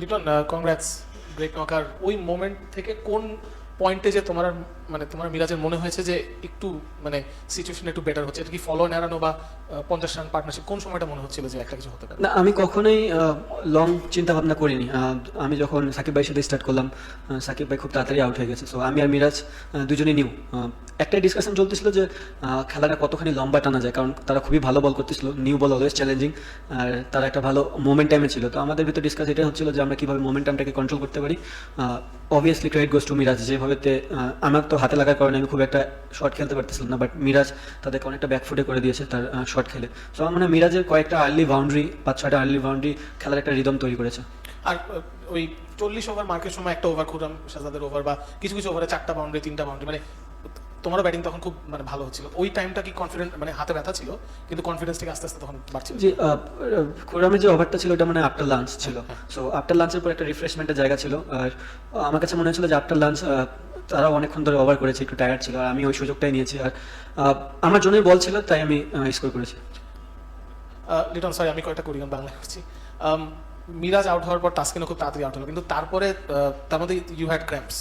Liton congrats great নকার ওই moment থেকে কোন পয়েন্টে যে তোমার মানে তোমার মিরাজের মনে হয়েছে যে একটু মানে সিচুয়েশন একটু বেটার হচ্ছে? এটা কি ফলো এড়ানো বা পঞ্চাশ রান পার্টনারশিপ কোন সময়টা মনে হচ্ছিল যে একটা কিছু হতে পারে? না, আমি কখনোই লং চিন্তা ভাবনা করিনি। আমি যখন সাকিব ভাইয়ের সাথে স্টার্ট করলাম সাকিব ভাই খুব তাড়াতাড়ি আউট হয়ে গেছে। সো আমি আর মিরাজ দুজনেই নিউ একটাই ডিসকাশন চলতেছিল যে খেলাটা কতখানি লম্বা টানা যায়, কারণ তারা খুবই ভালো বল করতেছিল নিউ বল অলওয়েজ চ্যালেঞ্জিং আর তারা একটা ভালো মোমেন্টামে ছিল। তো আমাদের ভিতরে ডিসকাস এটা হচ্ছিল যে, আমরা কীভাবে মোমেন্টামটাকে কন্ট্রোল করতে পারি। Obviously credit goes to Miraz যেভাবেতে আমার তো হাতে লাগার কারণে আমি খুব একটা শর্ট খেলতে পারতেছিলাম না বাট মিরাজ তাদেরকে অনেকটা ব্যাকফুটে করে দিয়েছে তার শর্ট খেলে। সো আমার মনে মিরাজের কয়েকটা আর্লি বাউন্ডারি পাঁচ ছয়টা আর্লি বাউন্ডারি খেলার একটা রিদম তৈরি করেছে। আর ওই চল্লিশ ওভার মার্কের সময় একটা ওভার খুররাম শাহজাদের ওভার বা কিছু কিছু ওভারে চারটা বাউন্ডারি তিনটা বাউন্ডারি মানে তোমারও ব্যাটিং তখন খুব মানে ভালো হচ্ছিল। ওই টাইমটা কি কনফিডেন্ট মানে হাতে ব্যথা ছিল? কিন্তু কনফিডেন্স থেকে আস্তে আস্তে তখন বাড়ছিল। যে কোরামের যে ওভারটা ছিল ওটা মানে আফটার লাঞ্চ ছিল। সো আফটার লাঞ্চের পর একটা রিফ্রেশমেন্টের জায়গা ছিল। আর আমার কাছে মনে হচ্ছিল যে আফটার লাঞ্চ তারা অনেকক্ষণ ধরে ওভার করেছে একটু টায়ার্ড ছিল। আর আমি ওই সুযোগটাই নিয়েছি। আর আমার জন্যই বল ছিল তাই আমি স্কোর করেছি। লিটন সরি আমি কয়েকটা করি বাংলা করছি। মিরাজ আউট হওয়ার পর টাস্কিনও খুব তাড়াতাড়ি আউট হলো। কিন্তু তারপরে তার মধ্যে ইউ হ্যাড ক্র্যাম্পস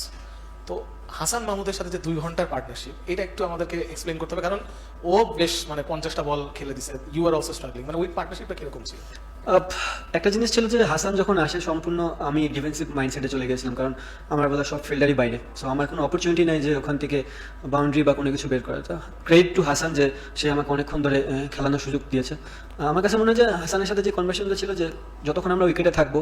তো হাসান মাহমুদের সাথে যে দুই ঘণ্টার পার্টনারশিপ এটা একটু আমাদেরকে এক্সপ্লেন করতে হবে। কারণ ও বেশ মানে পঞ্চাশটা বল খেলে দিছে। ইউ আর অলসো স্ট্রাগলিং মানে ওই পার্টনারশিপটা কীরকম ছিল? একটা জিনিস ছিল যে হাসান যখন আসে সম্পূর্ণ আমি ডিফেন্সিভ মাইন্ডসেটে চলে গেছিলাম। কারণ আমার বেলা সব ফিল্ডারই বাইরে। সো আমার কোনো অপরচুনিটি নাই যে ওখান থেকে বাউন্ডারি বা কোনো কিছু বের করা তো ক্রেডিট টু হাসান যে সে আমাকে অনেকক্ষণ ধরে খেলানোর সুযোগ দিয়েছে। আমার কাছে মনে হয় যে হাসানের সাথে যে কনভার্সেশনটা ছিল যে যতক্ষণ আমরা উইকেটে থাকব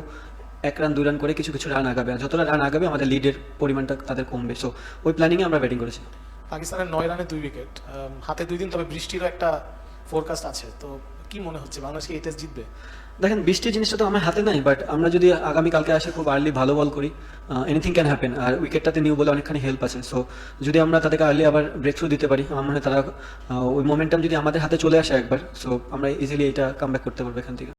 এক রান দুই রান করে কিছু কিছু রান আগাবে। আর যতটা রান আগাবে আমাদের লিডের পরিমাণটা তাদের কমবে। সো ওই প্ল্যানিংয়ে আমরা ব্যাটিং করেছি। পাকিস্তানের নয় রানে দুই উইকেট হাতে দুই দিন তবে বৃষ্টিরও একটা ফোরকাস্ট আছে। তো কি মনে হচ্ছে বাংলাদেশ এই টেস্ট জিতবে? দেখেন বৃষ্টির জিনিসটা তো আমার হাতে নাই বাট আমরা যদি আগামীকালকে আসে খুব আর্লি ভালো বল করি এনিথিং ক্যান হ্যাপেন আর উইকেটটাতে নিউ বলে অনেকখানি হেল্প আছে। সো যদি আমরা তাদেরকে আর্লি আবার ব্রেক থ্রু দিতে পারি আমার মনে হয় তারা ওই মোমেন্টাম যদি আমাদের হাতে চলে আসে একবার সো আমরা ইজিলি এটা কাম করতে পারব এখান থেকে।